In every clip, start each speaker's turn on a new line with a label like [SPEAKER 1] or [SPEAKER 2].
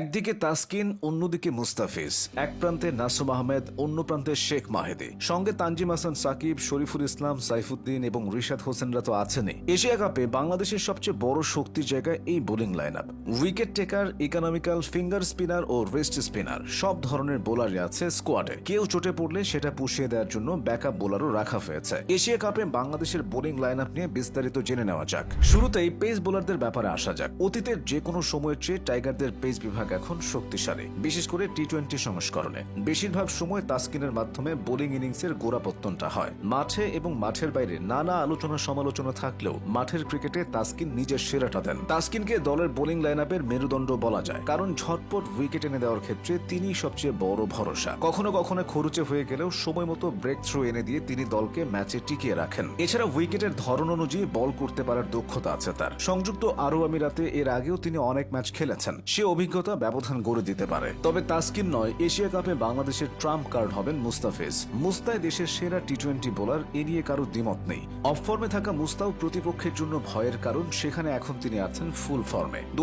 [SPEAKER 1] একদিকে তাসকিন, অন্যদিকে মুস্তাফিজ। এক প্রান্তে নাসুম আহমেদ, অন্য প্রান্তে শেখ মাহেদি। সঙ্গে তানজিম হাসান সাকিব, শরীফুল ইসলাম, সাইফুদ্দিন এবং রিশাদ হোসেনরা তো আছেনই। এশিয়া কাপে বাংলাদেশের সবচেয়ে বড় শক্তির জায়গায় এই bowling line up wicket taker economical finger spinner ও রেস্ট স্পিনার সব ধরনের বোলারই আছে স্কোয়াডে কেউ চোটে পড়লে সেটা পুষিয়ে দেওয়ার জন্য ব্যাকআপ বোলারও রাখা হয়েছে। এশিয়া কাপে বাংলাদেশের বোলিং লাইন আপ নিয়ে বিস্তারিত জেনে নেওয়া যাক। শুরুতেই পেস বোলারদের ব্যাপারে আসা যাক। অতীতের যে কোনো সময়ের চেয়ে টাইগারদের পেস বিভাগ এখন শক্তিশালী, বিশেষ করে টি টোয়েন্টি সংস্করণে। বেশিরভাগ সময় তাস্কিনের মাধ্যমে বোলিং ইনিংসের গোড়াপত্তনটা হয়। মাঠে এবং মাঠের বাইরে নানা আলোচনা সমালোচনা থাকলেও মাঠের ক্রিকেটে তাস্কিন নিজের সেরাটা দেন। তাস্কিনকে দলের বোলিং লাইন আপের মেরুদণ্ড বলা যায়, কারণ ঝটপট উইকেট এনে দেওয়ার ক্ষেত্রে তিনি সবচেয়ে বড় ভরসা। কখনো কখনো খরুচে হয়ে গেলেও সময় মতো ব্রেক থ্রু এনে দিয়ে তিনি দলকে ম্যাচে টিকিয়ে রাখেন। এছাড়া উইকেটের ধরন অনুযায়ী বল করতে পারার দক্ষতা আছে তার। সংযুক্ত আরব আমিরাতে এর আগেও তিনি অনেক ম্যাচ খেলেছেন। সে অভিজ্ঞতা ব্যবধান গড়ে দিতে পারে। তবে তাস্কিন নয়, এশিয়া কাপে বাংলাদেশের ট্রাম্প কার্ড হবেন মুস্তাফিজ। মুস্তায় দেশের সেরা টি টোয়েন্টি বোলার এ নিয়ে কারও দ্বিমত নেই। অফ ফর্মে থাকা মুস্তাও প্রতিপক্ষের জন্য ভয়ের কারণ, সেখানে এখন তিনি আছেন ফুল ফর্মে দু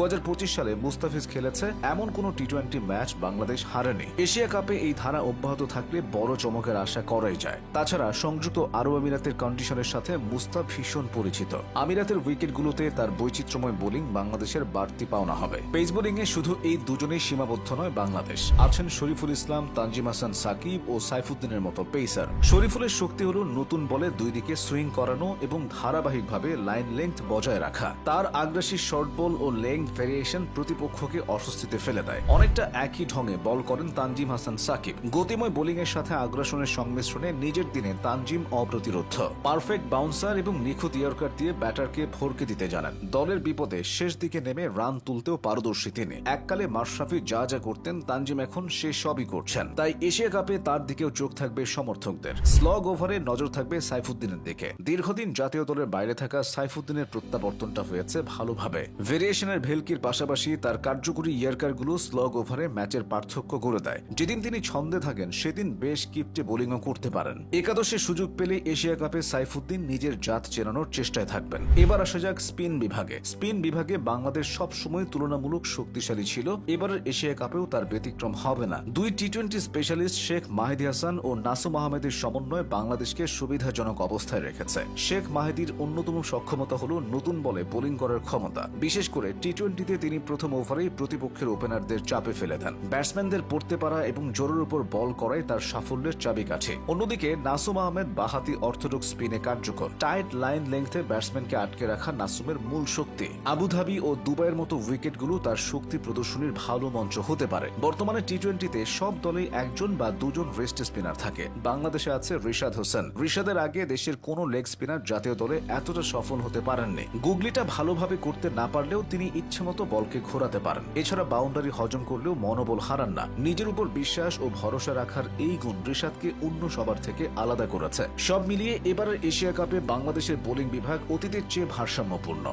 [SPEAKER 1] সালে মুস্তাফিজ খেলেছে, এমন কোন টি টোয়েন্টি ম্যাচ বাংলাদেশ হারেনি। এশিয়া কাপে এই ধারা অব্যাহত থাকলে বড় চমকের আশা করাই যায়। তাছাড়া সংযুক্ত আরব আমিরাতের কন্ডিশনের সাথে মুস্তাফ ভীষণ পরিচিত। আমিরাতের উইকেটগুলোতে তার বৈচিত্র্যময় বোলিং বাংলাদেশের বাড়তি পাওনা হবে। পেস বোলিং এ শুধু এই দুজনেই সীমাবদ্ধ নয় বাংলাদেশ। আছেন শরীফুল ইসলাম, তানজিম হাসান সাকিব ও সাইফুদ্দিনের মতো পেসার। শরীফুলের শক্তি হল নতুন বলে দুই দিকে সুইং করানো এবং ধারাবাহিকভাবে লাইন লেংথ বজায় রাখা। তার আগ্রাসী শর্ট বল ও লেংথ ভেরিয়েশন প্রতিপক্ষকে অস্বস্তিতে ফেলে দেয়। অনেকটা একই ঢঙে বল করেন তানজিম হাসান সাকিব। গতিময় বোলিং এর সাথে আগ্রাসনের সংমিশ্রণে নিজের দিনে তানজিম অপ্রতিরোধ পারফেক্ট বাউন্সার এবং নিখুঁত ইয়র্কার দিয়ে ব্যাটারকে ভরকে দিতে জানান। দলের বিপদে শেষ দিকে নেমে রান তুলতেও পারদর্শী তিনি। এককালে মাশরাফি যা যা করতেন তানজিম এখন সে সবই করছেন। তাই এশিয়া কাপে তার দিকেও চোখ থাকবে সমর্থকদের। স্লগ ওভারে নজর থাকবে সাইফুদ্দিনের দিকে। দীর্ঘদিন জাতীয় দলের বাইরে থাকা সাইফুদ্দিনের প্রত্যাবর্তনটা হয়েছে ভালোভাবে। ভেরিয়েশনের ভেলকির পাশাপাশি তার কার্যকরী ইয়ারকারগুলো স্লগ ওভারে ম্যাচের পার্থক্য করে দেয়। যেদিন তিনি ছন্দে থাকেন, সেদিন বেশ কিপটে বোলিংও করতে পারেন। একাদশে সুযোগ পেলে এশিয়া কাপে সাইফুদ্দিন নিজের জাত চেনানোর চেষ্টায় থাকবেন। এবার আসা যাক স্পিন বিভাগে। স্পিন বিভাগে বাংলাদেশ সবসময় তুলনামূলক শক্তিশালী ছিল এবারের এশিয়া কাপেও তার ব্যতিক্রম হবে না। দুই T twenty specialist Sheikh Mahedi Hasan ও নাসুম আহমেদের সমন্বয় বাংলাদেশকে সুবিধাজনক অবস্থায় রেখেছে। শেখ মাহিদির অন্যতম সক্ষমতা হল নতুন বলে বোলিং করার ক্ষমতা। বিশেষ করে টি টোয়েন্টিতে তিনি প্রথম ওভারেই প্রতিপক্ষের ওপেনারদের চাপে ফেলে দেন। ব্যাটসম্যানদের পড়তে পারা এবং জোরের উপর বল করাই তার সাফল্যের চাবিকাঠি। অন্যদিকে নাসুম আহমেদ বাহাতি অর্থোডক্স স্পিনে কার্যকর। টাইট লাইন লেংথে ব্যাটসম্যানকে আটকে রাখা নাসুমের মূল শক্তি। আবুধাবি ও দুবাইয়ের মতো উইকেটগুলো তার শক্তি প্রদর্শনীর ভালো মঞ্চ হতে পারে। বর্তমানে টি টোয়েন্টিতে সব দলেই একজন বা দুজন রেস্ট স্পিনার থাকে। বাংলাদেশে আছে রিশাদ হোসেন। রিশাদের আগে দেশের কোনো লেগ স্পিনার জাতীয় দলে এতটা সফল হতে পারেননি। গুগলিটা ভালোভাবে করতে না পারলেও তিনি ইচ্ছেমতো বলকে ঘোরাতে পারেন। এছাড়া বাউন্ডারি হজম করলেও মনোবল হারান না। নিজের উপর বিশ্বাস ও ভরসা রাখার এই গুণ রিশাদকে অন্য সবার থেকে আলাদা করেছে। সব মিলিয়ে এবারের এশিয়া কাপে বাংলাদেশের বোলিং বিভাগ অতীতের চেয়ে ভারসাম্যপূর্ণ।